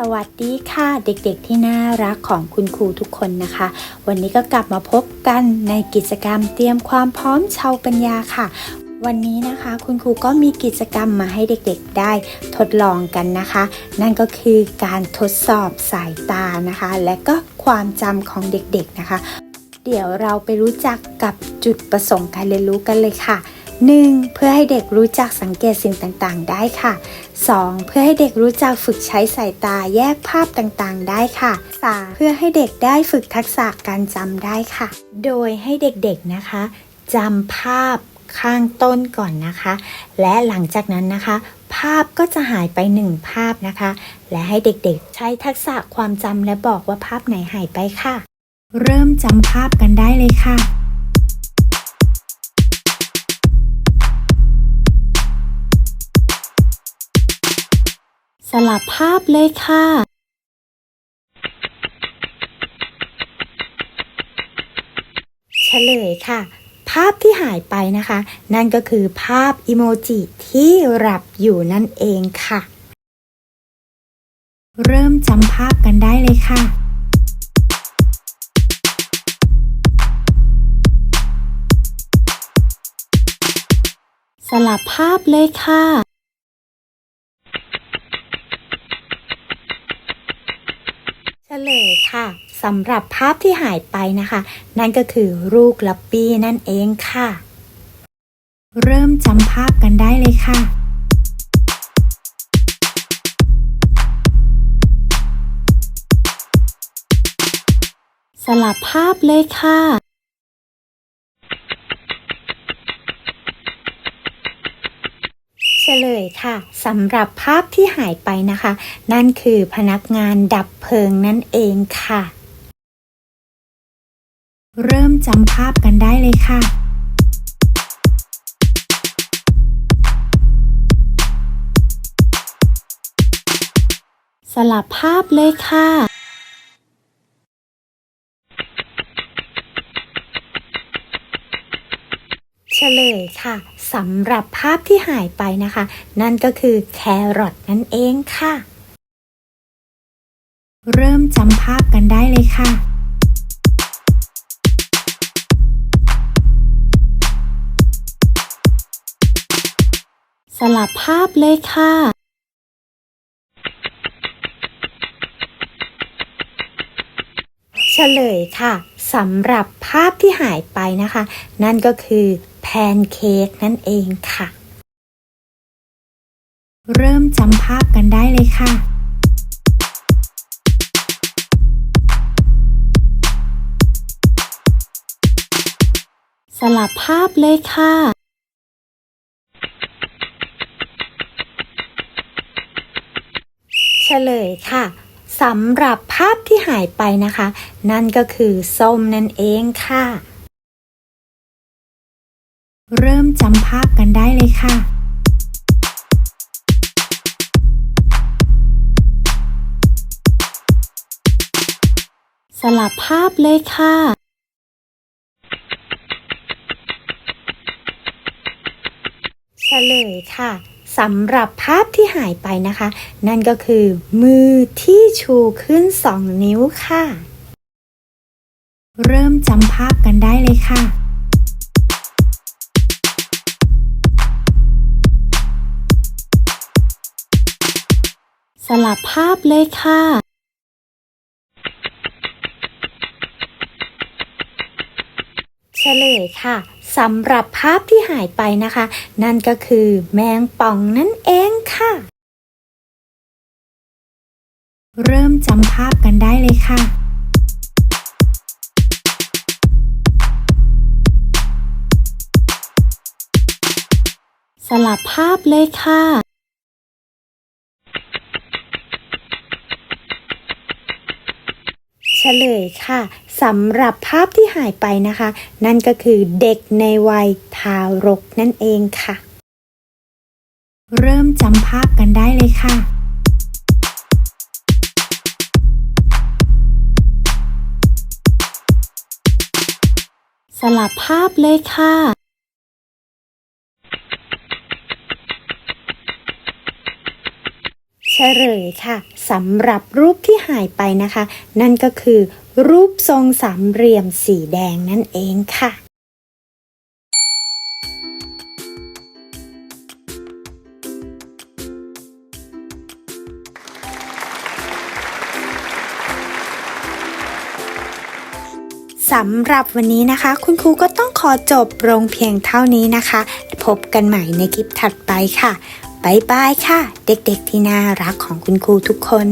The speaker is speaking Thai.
สวัสดีค่ะเด็กๆที่น่ารักของคุณครูทุกคนนะคะ วันนี้ก็กลับมาพบกันในกิจกรรมเตรียมความพร้อมชาวปัญญาค่ะ วันนี้นะคะคุณครูก็มีกิจกรรมมาให้เด็กๆได้ทดลองกันนะคะ นั่นก็คือการทดสอบสายตานะคะ และก็ความจำของเด็กๆนะคะ เดี๋ยวเราไปรู้จักกับจุดประสงค์การเรียนรู้กันเลยค่ะ 1. เพื่อให้เด็กรู้จักสังเกตสิ่งต่างๆ ได้ค่ะ 2. เพื่อให้เด็กรู้จักฝึกใช้สายตาแยกภาพต่างๆ ได้ค่ะ 3. เพื่อให้เด็กได้ฝึกทักษะการจำได้ค่ะ โดยให้เด็กๆนะคะจำภาพข้างต้นก่อนนะคะ และหลังจากนั้นนะคะ ภาพก็จะหายไปหนึ่งภาพนะคะ และให้เด็กๆ ใช้ทักษะความจำและบอกว่าภาพไหนหายไปค่ะ เริ่มจำภาพกันได้เลยค่ะ ลับภาพเลยค่ะ เฉลยค่ะ ภาพที่หายไปนะคะ นั่นก็คือภาพอิโมจิที่หลับอยู่นั่นเองค่ะ เริ่มจำภาพกันได้เลยค่ะสลับภาพเลยค่ะ เฉลยค่ะสำหรับภาพที่หายไปนะคะ นั่นก็คือลูกลับบี้นั่นเองค่ะ เริ่มจำภาพกันได้เลยค่ะสลับภาพเลยค่ะ เฉลยค่ะสำหรับภาพที่หายไปนะคะ นั่นคือพนักงานดับเพลิงนั่นเองค่ะ เริ่มจำภาพกันได้เลยค่ะสลับภาพเลยค่ะ เฉ ลยค่ะสำหรับภาพที่หายไปนะคะ นั่นก็คือแครอทนั่นเองค่ะ เริ่มจำภาพกันได้เลยค่ะสลับภาพเลยค่ะ เฉลยค่ะสำหรับภาพที่หายไปนะคะ นั่นก็คือ นเค้กนั่นเองค่ะ เริ่มจำภาพกันได้เลยค่ะสลับภาพเลยค่ะ เฉลยค่ะสำหรับภาพที่หายไปนะคะ นั่นก็คือส้มนั่นเองค่ะ เริ่มจำภาพกันได้เลยค่ะสลับภาพเลยค่ะ เฉลยค่ะสำหรับภาพที่หายไปนะคะ นั่นก็คือ มือที่ชูขึ้นสองนิ้วค่ะ เริ่มจำภาพกันได้เลยค่ะ สลับภาพเลยค่ะ เฉลยค่ะสำหรับภาพที่หายไปนะคะ นั่นก็คือแมงป่องนั่นเองค่ะ เริ่มจำภาพกันได้เลยค่ะสลับภาพเลยค่ะ เฉลยค่ะสำหรับภาพที่หายไปนะคะ นั่นก็คือเด็กในวัยทารกนั่นเองค่ะ เริ่มจำภาพกันได้เลยค่ะสลับภาพเลยค่ะ เลยค่ะสำหรับรูปที่หายไปนะคะ นั่นก็คือ รูปทรงสามเหลี่ยมสีแดงนั่นเองค่ะสำหรับวันนี้นะคะ คุณครูก็ต้องขอจบลงเพียงเท่านี้นะคะ พบกันใหม่ในคลิปถัดไปค่ะ บายบายค่ะ เด็กๆที่น่ารักของคุณครูทุกคน